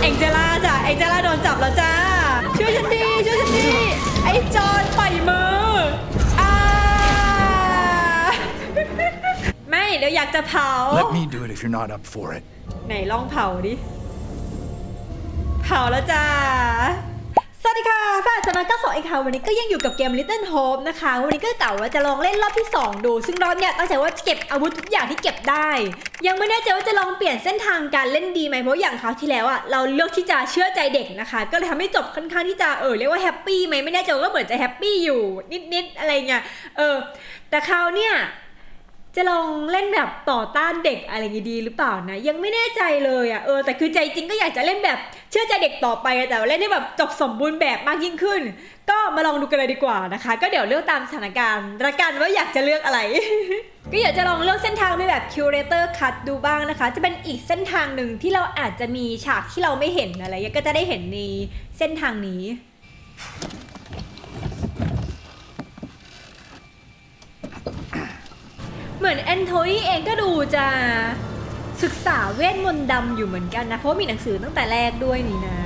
เอ็งเจล่าจ้ะเอ็งเจล่าโดนจับแล้วจ้าช่วยฉันดีช่วยฉันดีไอ้จอนปล่อยมืออ่าไม่เดี๋ยวอยากจะเผา Let me do it if you're not up for it. ไหนลองเผาดิ เผาแล้วจ้า สวัสดีค่ะแฟนสมาร์ก็สองอีกค่ะ วันนี้ก็ยังอยู่กับเกม Little Hope นะคะ วันนี้ก็กล่าวว่าจะลองเล่นรอบที่ 2 ดู ซึ่งรอบเนี้ยตั้งใจว่าจะเก็บอาวุธทุกอย่างที่เก็บได้ ยังไม่แน่ใจว่าจะลองเปลี่ยนเส้นทางการเล่นดีไหมเพราะอย่างคราวที่แล้วอะเราเลือกที่จะเชื่อใจเด็กนะคะ ก็เลยทำให้จบค่อนข้างที่จะเออเรียกว่าแฮปปี้ไหมไม่แน่ใจว่าเหมือนจะแฮปปี้อยู่นิดๆอะไรเงี้ยเออแต่คราวเนี้ยจะลองเล่นแบบต่อต้านเด็กอะไรอย่างงี้ดีหรือเปล่านะยังไม่แน่ใจเลยอะ่ะเออแต่คือใจจริงก็อยากจะเล่นแบบ เชื่อใจเด็กต่อไปแต่เล่นให้แบบจบสมบูรณ์แบบมากยิ่งขึ้น ก็มาลองดูกันเลยดีกว่านะคะ ก็เดี๋ยวเลือกตามสถานการณ์ละกันว่าอยากจะเลือกอะไร ก็อยากจะลองเลือกเส้นทางไปแบบคิวเรเตอร์คัดดูบ้างนะคะ จะเป็นอีกเส้นทางหนึ่งที่เราอาจจะมีฉากที่เราไม่เห็นอะไรก็จะได้เห็นในเส้นทางนี้เหมือนแอนโทนีเองก็ดูจะ ศึกษาเวทมนต์ดำอยู่เหมือนกันนะ เพราะมีหนังสือตั้งแต่แรกด้วยนี่นะ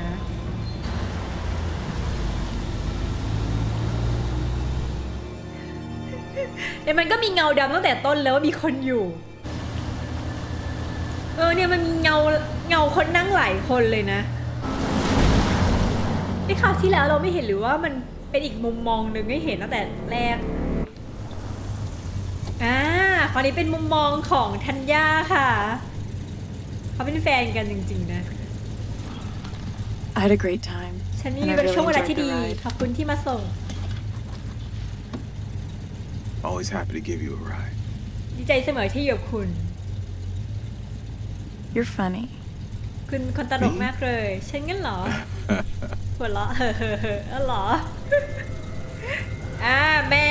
แต่มันก็มีเงาดำตั้งแต่ต้นแล้วว่ามีคนอยู่ เออเนี่ยมันมีเงาเงาคนนั่งหลายคนเลยนะในคราวที่แล้วเราไม่เห็นหรือว่ามันเป็นอีกมุมมองหนึ่งให้เห็นตั้งแต่แรกอ่าคราวนี้เป็นมุมมองของธัญญาค่ะ เขาเป็นแฟนกันจริง ๆ นะ I had a great time. ฉันนี่ And I เป็น really ช่วงเวลา enjoyed ที่ the ดี ride. ขอบคุณที่มาส่ง Always happy to give you a ride. ดีใจเสมอที่อยู่กับคุณ You're funny. คุณเป็นคนตลกมากเลย ฉันงั้นเหรอ หัวเราะเฮ้อเฮ้อเฮ้ออ๋อเหรอ อ่าแม่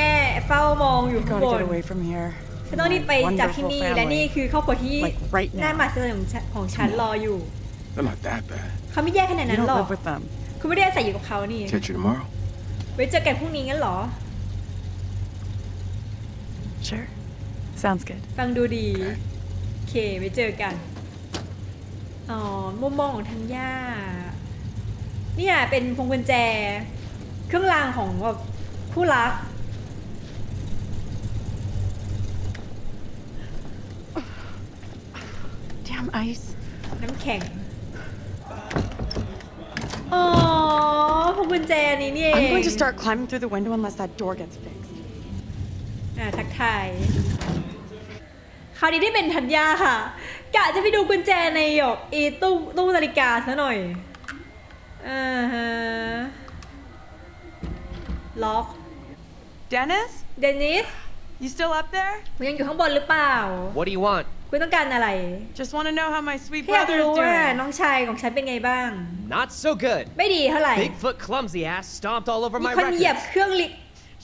เฝ้ามองอยู่ I ข้าง gotta บน get away from here. ฉันต้องรีบไป My จากที่นี่ wonderful และนี่ family. คือครอบครัวที่ Like right now. น่ามาเสนของฉันของฉันรออยู่ They're not that bad. เขาไม่แย่ขนาด You นั้น don't หรอก live with them. คุณไม่ได้อาศัยอยู่กับเขานี่ Catch you tomorrow. ไว้เจอกันพรุ่งนี้งั้นเหรอ Sure. Sounds good. ฟังดูดี โอเค ไว้เจอกัน อ๋อ มุมมองของธัญญาเนี่ยเป็นพวงกุญแจ เครื่องรางของแบบคู่รัก Damn ice. น้ำแข็ง อ๋อพวงกุญแจนี้นี่เอง I'm going to start climbing through the window unless that door gets fixed. อ่าทักทาย คราวนี้ได้เป็นธัญญาค่ะ กะจะไปดูกุญแจในหยกอีตู้ตู้นาฬิกาซะหน่อย อ่าฮะ ล็อก Dennis? เดนิส You still up there? คุณยังอยู่ข้างบนหรือเปล่า What do you want? คุณต้องการอะไร Just want to know how my sweet แค่อยาก brother is รู้ว่า doing. น้องชายของฉันเป็นไงบ้าง Not so good. ไม่ดีเท่าไหร่ Bigfoot clumsy ass stomped all over มี my คนเหยียบ records. เครื่องลิ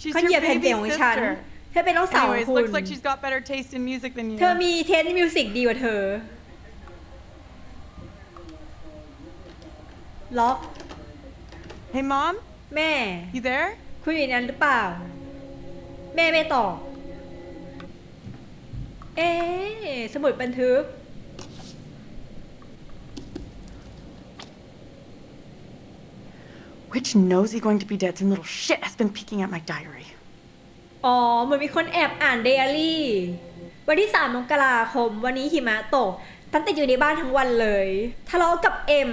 She's เขาเหยียบ your แผ่นเสียง baby ของฉัน sister. เธอเป็นน้องสาวของ Anyways, คุณ looks like she's got better taste in music than เธอ you. มีเทนมิวสิกดีกว่าเธอ ล็อก Hey, mom? แม่ You there? คุณอยู่ในนั้นหรือเปล่า แม่ไม่ตอบ เอ๊ะสมุดบันทึก Which nosy going to be dead's little shit has been peeking at my diary? อ๋อเหมือนมีคนแอบอ่านไดอารี่ วันที่3มกราคม วันนี้หิมะตก ตั้งแต่อยู่ในบ้านทั้งวันเลย ทะเลาะกับเอ็ม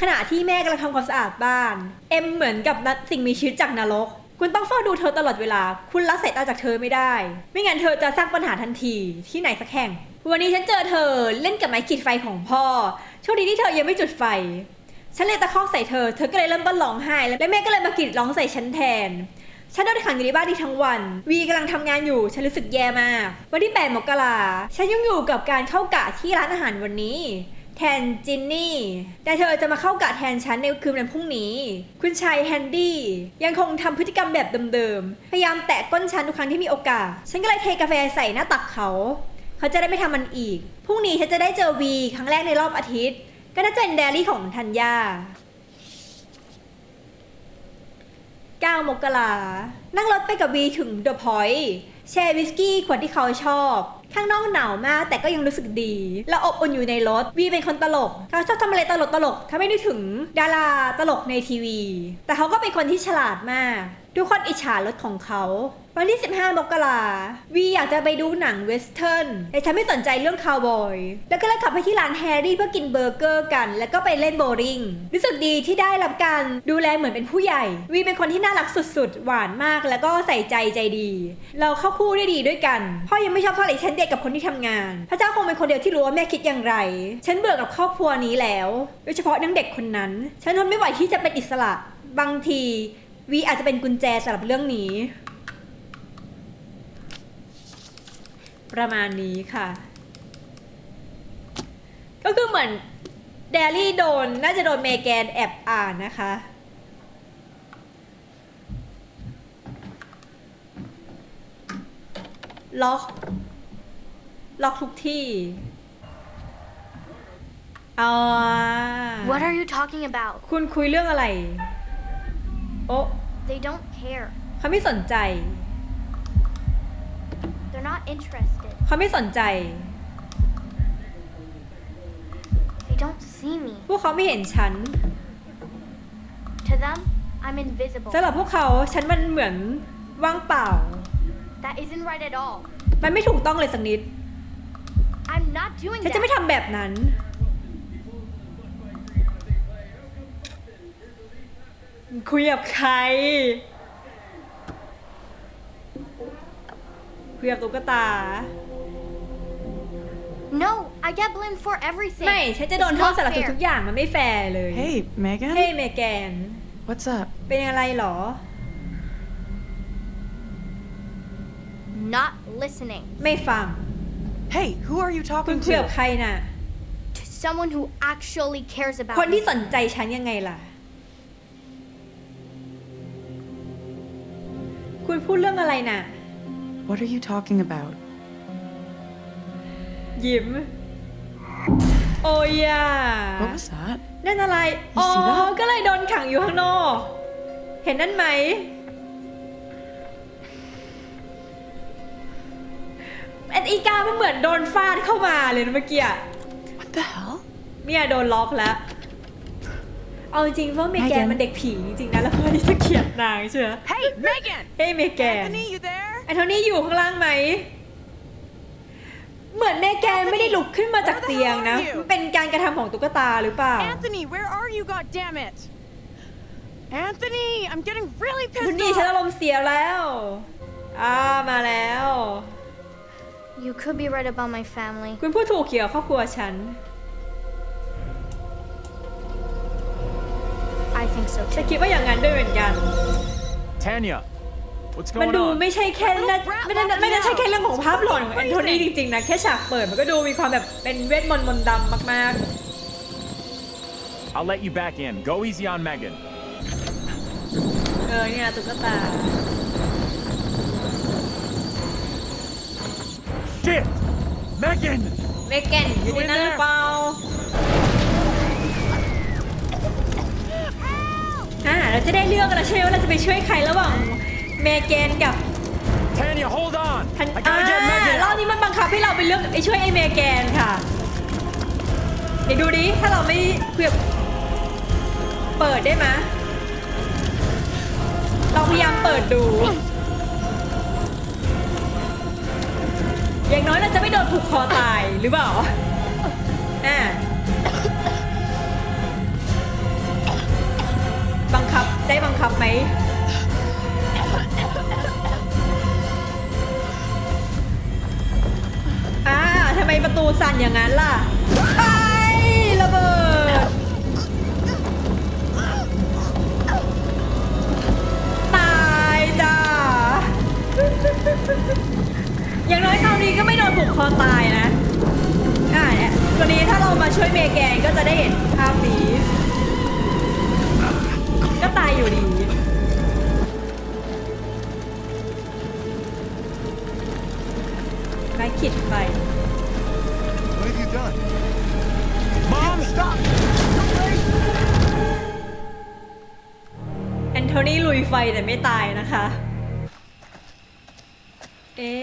ขณะที่แม่กำลังทำความสะอาดบ้าน เอ็มเหมือนกับนัดสิ่งมีชีวิตจากนรก คุณต้องเฝ้าดูเธอตลอดเวลา คุณละสายตาจากเธอไม่ได้ ไม่งั้นเธอจะสร้างปัญหาทันทีที่ไหนสักแห่ง วันนี้ฉันเจอเธอเล่นกับไม้ขีดไฟของพ่อ โชคดีที่เธอยังไม่จุดไฟ ฉันเลยตะคอกใส่เธอ เธอก็เลยเริ่มต้นร้องไห้ และแม่ก็เลยมากรีดร้องใส่ฉันแทน ฉันโดนขังอยู่ในบ้านที่ทั้งวัน วีกำลังทำงานอยู่ ฉันรู้สึกแย่มาก วันที่ 8 มกราฉันยังอยู่กับการเข้ากะที่ร้านอาหารวันนี้ แทนจินนี่ แต่เธอจะมาเข้ากะแทนฉันในคืนวันพรุ่งนี้ คุณชายแฮนดี้ยังคงทำพฤติกรรมแบบเดิมๆ พยายามแตะก้นฉันทุกครั้งที่มีโอกาส ฉันก็เลยเทกาแฟใส่หน้าตักเขา เขาจะได้ไม่ทำมันอีก พรุ่งนี้ฉันจะได้เจอวีครั้งแรกในรอบอาทิตย์ ก็น่าจะเป็นไดรี่ของธัญญา9มกรานั่งรถไปกับวีถึงเดอะพอยต์แชร์วิสกี้ขวดที่เขาชอบ ข้างนอกหนาวมาก แต่ก็ยังรู้สึกดี เราอบอุ่นอยู่ในรถวีเป็นคนตลกเขาชอบทำอะไรตลกตลกถ้าไม่นึกถึงดาราตลกในทีวี แต่เขาก็เป็นคนที่ฉลาดมาก ทุกคนอิจฉารถของเขา วันที่ 15 มกราวีอยากจะไปดูหนังเวสเทิร์นแต่ฉันไม่สนใจเรื่องคาวบอย แล้วก็เลยขับไปที่ร้านแฮร์รี่เพื่อกินเบอร์เกอร์กัน แล้วก็ไปเล่นโบว์ลิ่งรู้สึกดีที่ได้รับการดูแลเหมือนเป็นผู้ใหญ่ วีเป็นคนที่น่ารักสุดๆ หวานมากแล้วก็ใส่ใจใจดี เราเข้าคู่ได้ดีด้วยกัน พ่อยังไม่ชอบเท่าไหร่ฉันเด็กกับคนที่ทำงาน พระเจ้าคงเป็นคนเดียวที่รู้ว่าแม่คิดอย่างไร ฉันเบื่อกับครอบครัวนี้แล้ว โดยเฉพาะนางเด็กคนนั้น ฉันทนไม่ไหวที่จะเป็นอิสระบางที วีอาจจะเป็นกุญแจสำหรับเรื่องนี้ ประมาณนี้ค่ะ ก็คือเหมือนเดลี่โดน น่าจะโดนเมแกนแอบอ่านนะคะ ล็อก ล็อกทุกที่เอา What are you talking about? คุณคุยเรื่องอะไร โอ้ They don't care. เขาไม่สนใจ They're not interested. เขาไม่สนใจ They don't see me. พวกเขาไม่เห็นฉัน To them, I'm invisible. สำหรับพวกเขาฉันมันเหมือนว่างเปล่า That isn't right at all. มันไม่ถูกต้องเลยสักนิด I'm not doing ฉันจะไม่ that. ทำแบบนั้น คุยกับใครคุยกับตุ๊กตา No, I get blamed for everything. ไม่ฉันจะโดน It's โทษ not สำหรับ fair. ทุกๆอย่างมันไม่แฟร์เลย Hey, Megan. เฮ้ยเมแกน What's up? เป็นอะไรหรอ Not listening ไม่ฟัง Hey, who are you คุณ talking คุยกับ to? ใครน่ะ to someone who actually cares about คนที่ me. สนใจฉันยังไงล่ะ คุณพูดเรื่องอะไรน่ะ What are you talking about? ยิ้ม โอ้ยอะ What was that? นั่นอะไร You อ๋อ see that? ก็เลยโดนขังอยู่ข้างนอก เห็นนั่นไหมแอนอีกามันเหมือนโดนฟาดเข้ามาเลยนะเมื่อกี้อะ What the hell? เนี่ยโดนล็อกแล้ว เอาจริงๆเพราะเมแกน Megan มันเด็กผีจริงๆนะแล้วพอที่จะเกลียดนางใช่ไหม Hey, Megan! เฮ้ยเมแกน you there? แอนโทนี่อยู่ข้างล่างไหม เหมือนเมแกนไม่ได้ลุกขึ้นมาจาก Where the เตียง hell นะ are you? มันเป็นการกระทำของตุ๊กตาหรือเปล่า Anthony, where are you, goddammit? Anthony, I'm getting really คุณ pissed นี่ฉัน off. อารมณ์เสียแล้วอ่ามาแล้ว You could be right about my family. คุณพูดถูกเกี่ยวกับครอบครัวฉัน ฉัน too. คิดว่าอย่างนั้นด้วยเหมือนกัน Tanya, what's มัน going ดู on? ไม่ใช่แค่น่าไม่ได้ไม่ได้ใช่แค่เรื่องของภาพหลอนของแอนโทนีจริงๆนะแค่ฉากเปิดมันก็ดูมีความแบบเป็นเวทมนต์มนต์ดำมาก I'll let you back in. Go easy on Megan. ๆ เออเนี่ยตุ๊กตา Shit! Megan! เมแกนอยู่ในนั้นหรือเปล่า อ่าเราจะได้เลือกแล้วใช่ไหมว่าเราจะไปช่วยใครระหว่างเมแกนกับ Tanya, hold on! ทัน I อ่า gotta get Megan รอบ out! นี้มันบังคับให้เราไปเลือกไอ้ช่วยไอ้เมแกนค่ะเดี๋ยวดูดิถ้าเราไม่เพื่อเปิดได้ไหมยลองพยายามเปิดดู อย่างน้อยเราจะไม่โดนผูกคอตายหรือเปล่าอ่า ได้บังคับไหม อ่าทำไมประตูสั่นอย่างนั้นล่ะไอ้ระเบิด ตายจ้า อย่างน้อยคราวนี้ก็ไม่โดนผูกคอตายนะ อ่าเนี่ยตัวนี้ถ้าเรามาช่วยเมแกนก็จะได้เห็นภาพนี้ ก็ตายอยู่ดี ไม้ขีดไฟ What have you done? Mom, stop! แอนโทนีลุยไฟแต่ไม่ตายนะคะ เอ๊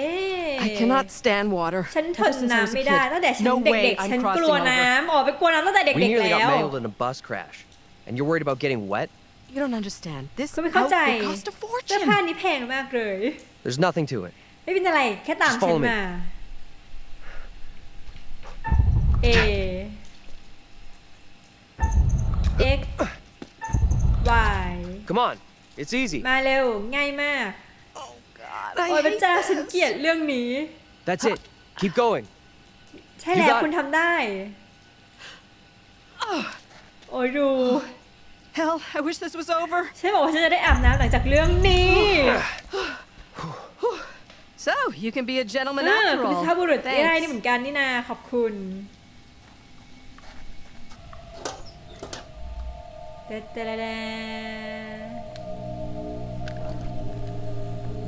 ะ I cannot stand water. ฉันทน Ever since I was น้ำ a ไม่ได้ kid. ตั้งแต่ฉัน No เด็ way กๆ I'm ฉัน crossing กลัว over. น้ำอ๋อไปกลัวน้ำตั้งแต่ We เด็ก nearly ๆ แล้ got ว mangled in a bus crash. And you're worried about getting wet? You don't understand. This ก็ไม่เข้าใจ outfit cost a เสื้อผ้า fortune. นี้แพงมากเลย There's nothing to it. ไม่เป็นอะไร แค่ตาม Just ฉัน follow me. มา A X Y Come on. It's easy. มาเร็ว ง่ายมาก Oh God, โอ้ย I พระ hate เจ้าฉัน this. เกลียดเรื่องนี้ That's it. Keep going. ใช่แล้ว You got it. คุณทำได้ โอ้ยดู Hell, I wish this was over. ฉันบอกว่าฉันจะได้อาบน้ำหลังจากเรื่องนี้ So you can be a gentleman เออ after คุณ all. ชาบุรุษได้ Thanks. นี่เหมือนกันนี่นาขอบคุณเดดเดดเดด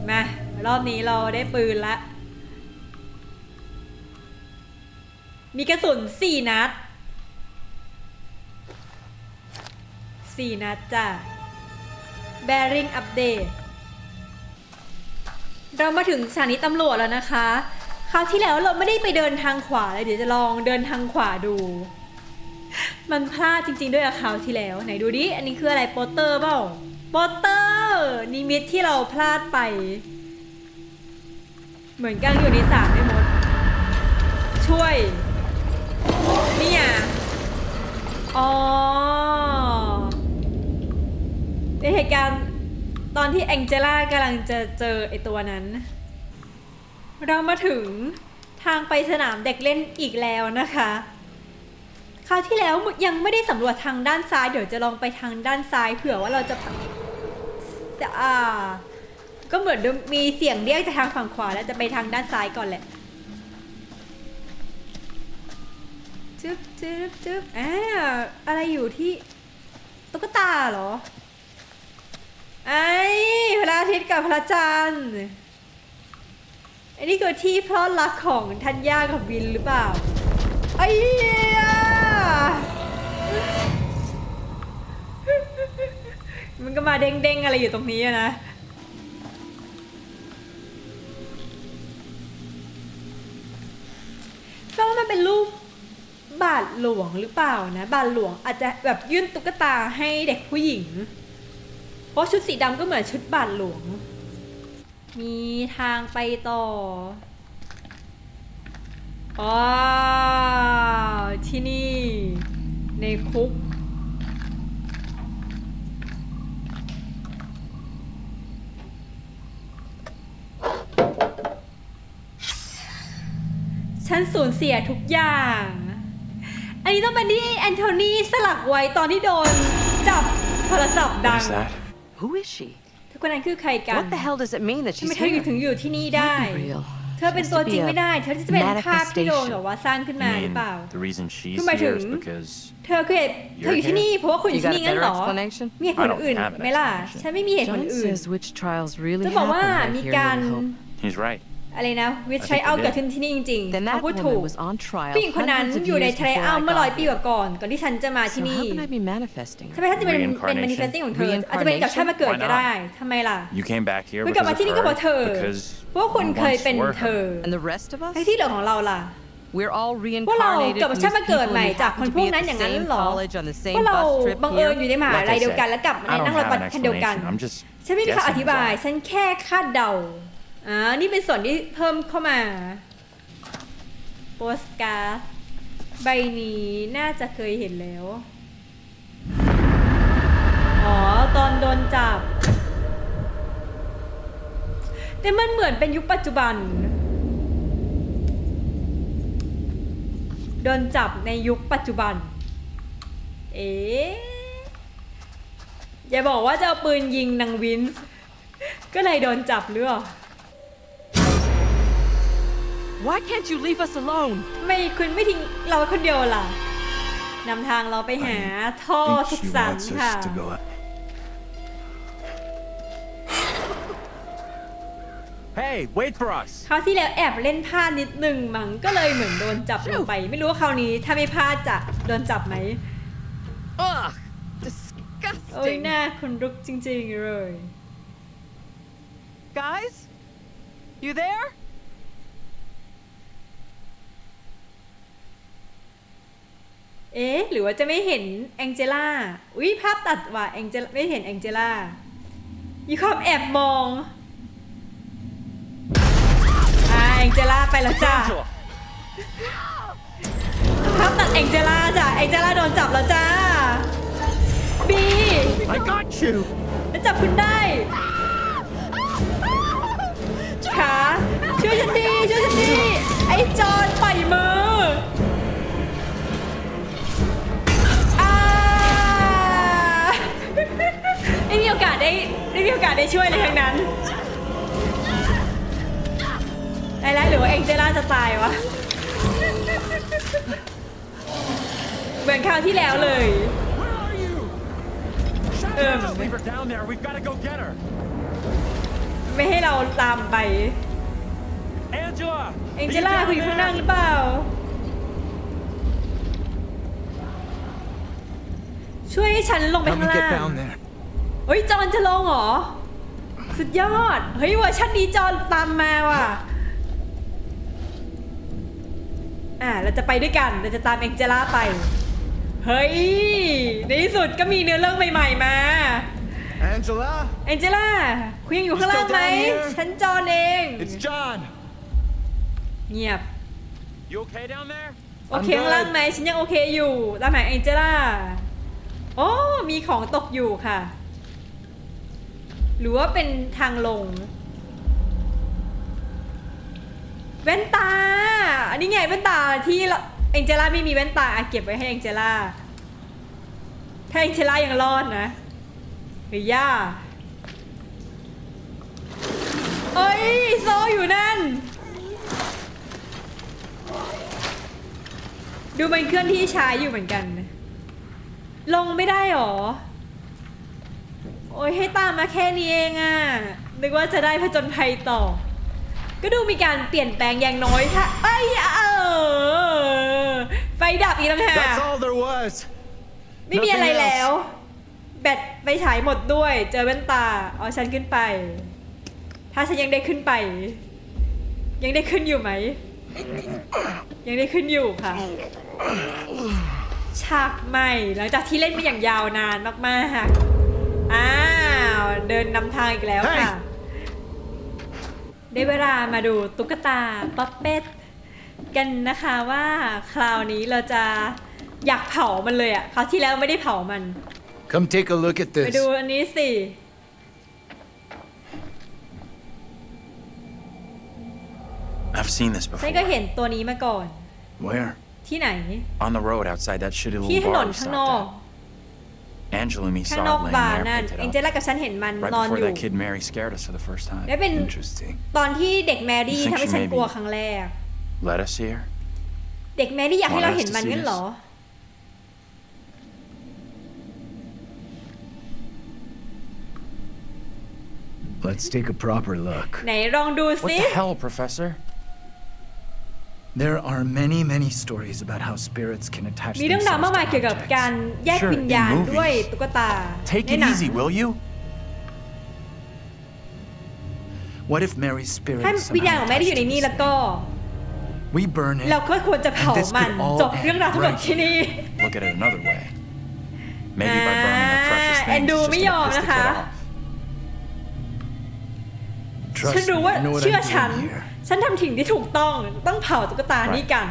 มารอบนี้เราได้ปืนละ มีกระสุนสี่นัด สี่นัดจ้ะ Bearing Update เรามาถึงสถานีตำรวจแล้วนะคะ คราวที่แล้วเราไม่ได้ไปเดินทางขวาเลยเดี๋ยวจะลองเดินทางขวาดู มันพลาดจริง ๆ ด้วยอะคราวที่แล้ว ไหนดูดิ อันนี้คืออะไรโปสเตอร์เปล่าโปสเตอร์นิมิตที่เราพลาดไป เหมือนกันอยู่ในสามไม่หมด ช่วย นี่อะอ๋อ เหตุการณ์ตอนที่แองเจล่ากำลังจะเจอไอตัวนั้น เรามาถึงทางไปสนามเด็กเล่นอีกแล้วนะคะ คราวที่แล้วยังไม่ได้สำรวจทางด้านซ้าย เดี๋ยวจะลองไปทางด้านซ้ายเผื่อว่าเราจะจะอ่าก็เหมือนมีเสียงเรียกจากทางฝั่งขวาแล้วจะไปทางด้านซ้ายก่อนแหละจึ๊บจึ๊บจึ๊บอ่าอะไรอยู่ที่ตุ๊กตาเหรอ ไอ้พระอาทิตย์กับพระจันทร์อันนี้คือที่พลอดรักของธัญญากับวินหรือเปล่าไอ้เหี้ยมันก็มาเด้งๆอะไรอยู่ตรงนี้อะนะก็มันเป็นรูปบาทหลวงหรือเปล่านะ บาทหลวงอาจจะแบบยื่นตุ๊กตาให้เด็กผู้หญิง ราะชุดสีดำก็เหมือนชุดบาทหลวง มีทางไปต่ออ๋อที่นี่ ในคุก ฉันสูญเสียทุกอย่าง อันนี้ต้องเป็นที่แอนโทนีสลักไว้ตอนที่โดน จับโทรศัพท์ดัง What's that? Who is she? ทุกคนนั้นคือใครกัน What the hell does it mean that ทำไม she's เธออยู่ here? ถึงอยู่ที่นี่ได้ Can't be real. เธอเป็น Has ตัว to be จริง a ไม่ได้ เธอจะเป็นภาพที่โดน manifestation. แบบว่าสร้างขึ้น You มาหรือ mean เปล่า the reason she's Who am I here is to? because เธอคือเหตุเธออยู่ที่นี่เพราะว่าคุณอยู่ You ที่ got นี่ a งั้น better เหรอ explanation? มีเหตุผล I don't อื่น have an ไหมล่ะ explanation. ฉันไม่มีเหตุผล John อื่น says witch trials really จะบอก happen ว่า right มี here การ in Hope. he's right. อะไรนะ วิท I ใช้ think เอา they เกิด did. ขึ้นที่นี่จริงๆ Then เขา that พูดถู woman ก was on trial ผู้หญิงคนนั้น hundreds of อยู่ใน years ทะเล before อ้าว I เมื่อร้อย got ปี here. ก่อนก่อนที่ฉันจะมาที่ So นี่ how can I be manifesting? ทำไมท่านจะเป็นเป็น Reincarnation? manifesting ของเธออาจจะเป็นกับชาติมาเกิดก็ได้ทำไมล่ะ You came back here คุณกลับ because มาที่นี่ก็เพราะ of เธ her, อ because เพราะว่าคุณ you เคย once เป็น were เธ her. อ And the rest of us? ไอ้ที่เหลือของเราล่ะ We're all พวกเรา reincarnated กลับ from มา these ชาติมาเกิด people ใหม่ who จากคน happen พ to วก be นั้ at นอย่าง the นั้น same เหรอ college on the พ same วกเรา bus trip บังเอิญ here. อยู่ในมหา Like ลัย I เดียวกัน said, และกลับมาใน I don't นั่งรถ have บัส an คันเดียวกัน explanation. I'm just ฉันไม่มี guessing คำอธิบาย is all. ฉันแค่คาดเดา อ่านี่เป็นส่วนที่เพิ่มเข้ามาโปสการ์ดใบนี้น่าจะเคยเห็นแล้ว อ๋อ ตอนโดนจับ แต่มันเหมือนเป็นยุคปัจจุบัน โดนจับในยุคปัจจุบัน เอ๊อย่าบอกว่าจะเอาปืนยิงนางวิน ก็เลยโดนจับหรือเปล่า Why can't you leave us alone? ทำไม่คุณไม่ทิ้งเราไว้คนเดียวล่ะนำทางเราไปหาท่อ think สุข she สัน wants ต์ค่ะ us to go out. Hey, wait for us. คราวที่แล้วแอบเล่นพลาดนิดหนึ่งมั้งก็เลยเหมือนโดนจับลงไป ไม่รู้ว่าคราวนี้ถ้าไม่พลาดจะโดนจับไหม Ugh, โอ้ย disgusting. หน้าคนลุกจริงๆเลย Guys, you there? เอ๊ะ หรือว่าจะไม่เห็นแองเจล่า อุ้ยภาพตัดว่ะแองเจลไม่เห็นแองเจล่า มีความแอบมอง อ่าแองเจล่าไปแล้วจ้า Angela! ภาพตัดแองเจล่าจ้ะแองเจล่าโดนจับแล้วจ้าบี I got you! แล้วจับคุณได้ อกาสได้ไม่มีโอกาสได้ช่วยเลยทั้งนั้นไอ้แล้วหรือว่าเอ็งเจล่าจะตายวะ เหมือนคราวที่แล้วเลย Where are you? Shut Um. Just leave her down there. We've got to go get her. ไม่ให้เราตามไป Angela! เอ็ง are เจ you ล่า down คุณอยู่ข้าง there? ล่างหรือเปล่า ช่วยให้ฉันลงไป Help ข้า me งล่า get ง down there. เฮ้ยจอนจะลงเหรอ สุดยอด เฮ้ยเวอร์ชันนี้จอนตามมาว่ะ อ่าเราจะไปด้วยกัน เราจะตามเอ็งเจล่าไป เฮ้ย ในที่สุดก็มีเนื้อเรื่องใหม่ๆมา Angela? เอ็งเจล่าคุณยังอยู่ข้างล่างไหม You still down here? ฉันจอนเอง It's John. เงียบ You okay down there? โอเค I'm ข้างล่าง good ไหมฉันยังโอเคอยู่ตามหาเอ็นเจล่าโอ้มีของตกอยู่ค่ะ หรือว่าเป็นทางลง แว่นตา อันนี้ไงแว่นตาที่เอ็นเจล่าไม่มีแว่นตาอะเก็บไว้ให้เอ็นเจล่า ถ้าเอ็นเจล่ายังรอดนะ หรือย่าเอ้ยโซอยู่นั่น ดูมันเคลื่อนที่ช้าอยู่เหมือนกัน ลงไม่ได้หรอ อ้ยให้ตามมาแค่นี้เองอะนึกว่าจะได้ผจญภัยต่อ ก็ดูมีการเปลี่ยนแปลงอย่างน้อยถ้าเอ้ยเออไฟดับอีกแล้วค่ะ That's all there was. ไม่มีอะไร Nothing else. แล้ว แบตไฟฉายหมดด้วย เจอแว่นตาเอาฉันขึ้นไป ถ้าฉันยังได้ขึ้นไป ยังได้ขึ้นอยู่ไหม ยังได้ขึ้นอยู่ค่ะ ฉากใหม่หลังจากที่เล่นมาอย่างยาวนานมากๆ อ้าว เดินนำทางอีกแล้วค่ะ ได้เวลามาดูตุ๊กตาป๊อปเป็ดกันนะคะว่าคราวนี้เราจะอยากเผามันเลยอะคราวที่แล้วไม่ได้เผามัน Come take a look at ไป this. ดูอันนี้สิ I've seen this ฉัน before. ก็เห็นตัวนี้มาก่อน Where? ที่ไหน On the road outside that shitty ที่ little ถน bar น we ข้าง stopped นอก at. Angela and me ข้าง saw น it อก laying บาร์ there, นั่น picked เอ็ง it เจ up. ล่ากับฉันเห็นมัน Right นอนอ before ยู่ that kid Mary scared us for the first time. และเป็น Interesting. ตอนที่เด็กแมรี่ You think ทำให้ she ฉัน maybe กลัวครั้งแรก Let us see her? เด็กแมรี่อยากให้เราเห็นมัน Want us to see งั้นเหรอ Let's take a proper look. ไหนลองดู What ซิ the hell, Professor? There are many, many stories about how spirits can attach มีเรื่องราวมาก themselves มาย to เกี่ยวกับการ objects. แยก Sure, วิญญาณ in movies. ด้วยตุ๊กตา Take ใน it หนัง easy, will you? What if Mary's spirit ถ้า is วิญญาณ somehow ของแม่ได้อยู่ใน attached to นี้ this แล้วก็ thing? We burn it. เราก็ควรจะเผา And this มัน could all จบเรื่องราวทั้งหมด end ที่นี่ Look at it another way. Maybe by burning our precious Ah, things, and do just me to on, piss the kid huh? off. Trust ฉัน me, รู้ว่า I know what เชื่อ I'm ฉัน doing here. ฉันทำสิ่งที่ถูกต้องต้องเผาตุ๊กตานี้กัน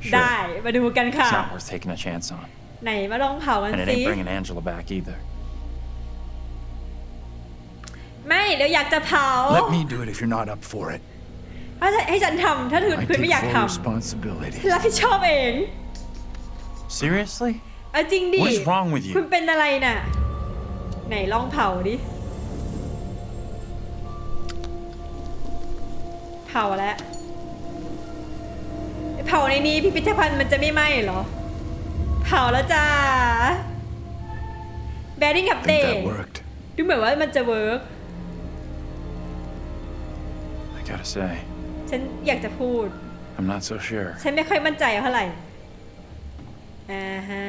Sure. ได้มาดูกันค่ะ It's not worth taking a chance on. ไหนมาลองเผากัน And it สิ ain't bringing Angela back either. ไม่เดี๋ยวอยากจะเผา Let me do it if you're not up for it. ถ้าจะให้ฉันทำถ้าคุณ I คุณไม่ take อยาก full ท responsibility. ำรับผิดชอบเอง Seriously? เอาจริงดิ What is wrong with you? คุณเป็นอะไรน่ะ ไหนลองเผาดิาแล้วเผาในนี้พิพิธภัณฑ์มันจะไม่ไหม้เหรอ เผาแล้วจ้าแบริ่งกับ I เด think that worked. ดูเหมือนว่ามันจะเวิร์ก I gotta say, ฉันอยากจะพูด I'm not so sure. ฉันไม่ค่อยมั่นใจเท่าไหร่ อ่าฮะ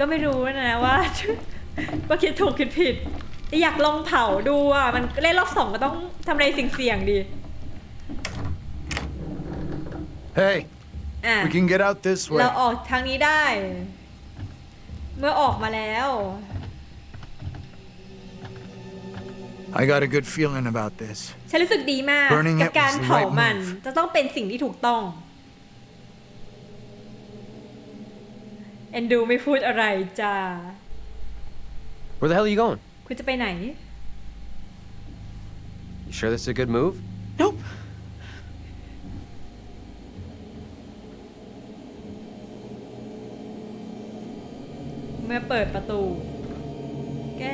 ก็ไม่รู้นะว่า ว่าคิดถูกคิดผิดแต่อยากลองเผาดูอะ มันเล่นรอบสองก็ต้องทำอะไรเสี่ยงๆดี Hey, อะ we can get out this way. เราออกทางนี้ได้ เมื่อออกมาแล้ว I got a good feeling about this. ฉันรู้สึกดีมาก Burning กับ it การ was the เผา right มัน move จะต้องเป็นสิ่งที่ถูกต้อง เอ็นดูไม่พูดอะไรจ้า Where the hell are you going? คุณจะไปไหน You sure this is a good move? Nope. เมื่อเปิดประตู แก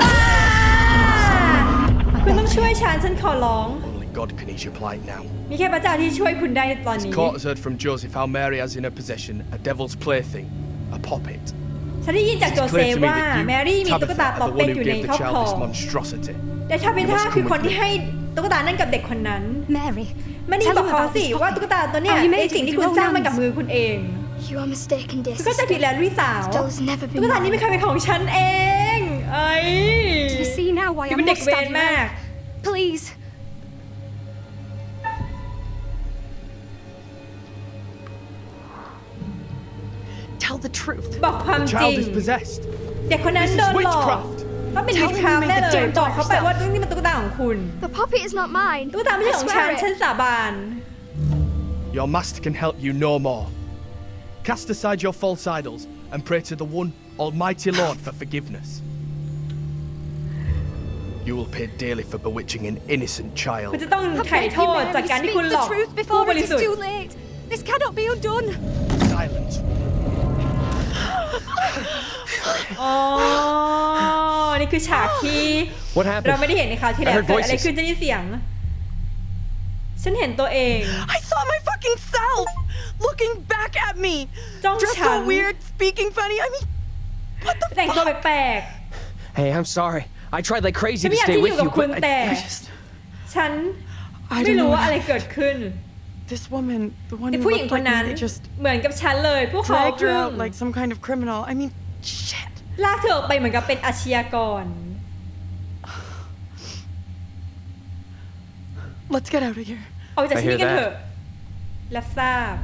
อ้าคุณต้องช่วยฉันฉันขอร้อง Only God can ease your plight now. มีแค่พระเจ้าที่ช่วยคุณได้ในตอนนี้ Court has heard from Joseph how Mary has in her possession a devil's plaything, a poppet. ฉันได้ยินจากโจ It's เซ clear ฟ to me ว่า that แม you, รี่มีตุ๊กตา Tabitha, ป๊อ are ป the เป็ one น who อยู่ใน gave ครอ the บคร child อง this monstrosity. แต่ชาเบนท่า You must คือคน come with ที่ me. ให้ตุ๊กตานั่นกับเด็กคนนั้น Mary, มันนี่ tell บอก him เขา about สิ this ว่า puppet. ตุ๊กตาตัวเนี้ย How you made เป็นสิ่ง it ที่ with คุณ your สร้าง own มากับ hands. มือคุณเอง You are mistaken, dear คุณก็จะผิด sister. แล้วพี่สาว This doll has never ตุ๊ been กตานี้ไม่ mine. เคยเป็นของฉันเอง เอ้ย Do you see now why คือ I เป็นเด็ก must เว have ร you มาก out? Please. truth. บอกความ The จริ child ง is possessed. เด็กคนนั้น This is โดนหลอก witchcraft. ต้องเป็น Tell วิ him ชครา you ฟ made แน่ the เลย damn บอก doll เขาไป yourself. ว่านี่มันตุ๊กตาของคุณ The puppet is not mine. ตุ๊กตาไม่ใช่ I ของฉัน swear ฉัน it. สาบาน Your master can help you no more. Cast aside your false idols and pray to the one Almighty Lord for forgiveness. You will pay dearly for bewitching an innocent คุณ child. จะต้อง I ไถ่ beg โท you, ษ Mary, จากการที่ speak คุณหล the อก truth ผู้ before บ it ริ is สุทธิ์ too late. This cannot be undone. อ๋อ นี่คือฉากที่ What เรา happened? ไม่ได้เห็นในคราวที่แล้ว I heard เกิดอะไร voices. ขึ้นจะได้เสียง ฉันเห็นตัวเอง I saw my fucking self looking back at me. Don't Dressed tell all me. weird, speaking funny. I mean, what the แต่งตัว fuck? แปลก Hey, I'm sorry. I tried like ๆ crazy ฉัน to ไม่อยาก stay ที่อยู่ with กับ you, คุณ but แต่ I, I just... ฉัน I ไม่ don't know รู้ what ว่าอะไร happened. เกิดขึ้น This woman, the one ไอ้ who ผู้หญิง looked คน like me, นั้น they just เหมือนกับฉันเลย พวกเขา dragged her เพิ่ง out like some kind of criminal. I mean, shit. ลากเธอออกไปเหมือนกับเป็นอาชญากร Let's get out of here. ออกจากที่นี่กันเถอะรับทราบ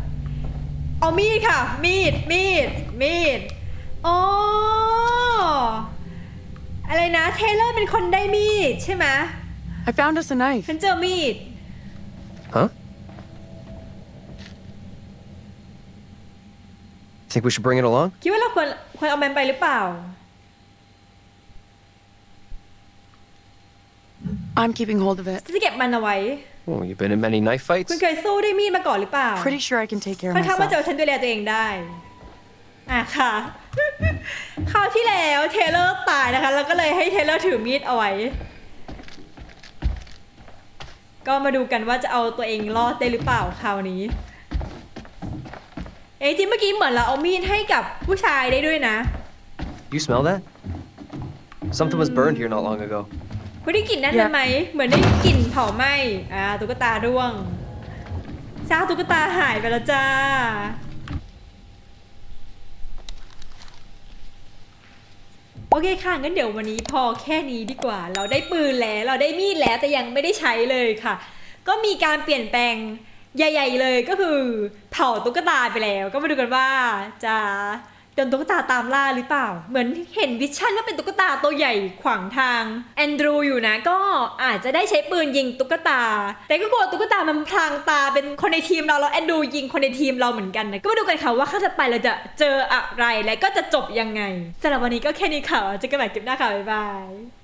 เอามีดค่ะ มีด มีด มีดอ๋ออะไรนะ เทเลอร์เป็นคนได้มีดใช่ไหม I found us a knife. ฉันเจอมีด Huh? Think we should bring it along? คิดว่าเราควร ควรเอามันไปหรือเปล่า I'm keeping hold of it. จะเก็บมันเอาไว้ Oh, you've been in many knife คุณ fights? เคยสู้ด้วยมีดมาก่อนหรือเปล่า Pretty sure I can take care of ค่อนข้างมั่นใจ myself. ว่าฉันดูแลตัวเองได้ อะค่ะ คราวที่แล้วเทเลอร์ตายนะคะ แล้วก็เลยให้เทเลอร์ถือมีดเอาไว้ ก็มาดูกันว่าจะเอาตัวเองรอดได้หรือเปล่าคราวนี้ เอ้ยจริงเมื่อกี้เหมือนเราเอามีดให้กับผู้ชายได้ด้วยนะ You smell that? Something was burned here not long ago. คุณได้กลิ่นนั้นอยากไหมเหมือนได้กลิ่นเผาไหม้อ่าตุ๊กตาร่วงซากตุ๊กตาหายไปแล้วจ้า โอเคค่ะงั้นเดี๋ยววันนี้พอแค่นี้ดีกว่า เราได้ปืนแล้ว เราได้มีดแล้วแต่ยังไม่ได้ใช้เลยค่ะ ก็มีการเปลี่ยนแปลง ใหญ่ ๆ เลยก็คือเผาตุ๊กตาไปแล้ว ก็มาดูกันว่าจะโดนตุ๊กตาตามล่าหรือเปล่า เหมือนเห็นวิชั่นว่าเป็นตุ๊กตาตัวใหญ่ขวางทางแอนดรูอยู่นะก็อาจจะได้ใช้ปืนยิงตุ๊กตา แต่ก็กลัวตุ๊กตามันพลางตาเป็นคนในทีมเราแล้วแอนดรูยิงคนในทีมเราเหมือนกันนะก็มาดูกันค่ะว่าข้างจะไปเราจะเจออะไรและก็จะจบยังไงสำหรับวันนี้ก็แค่นี้ค่ะเจอกันใหม่คลิปหน้าค่ะบ๊ายบาย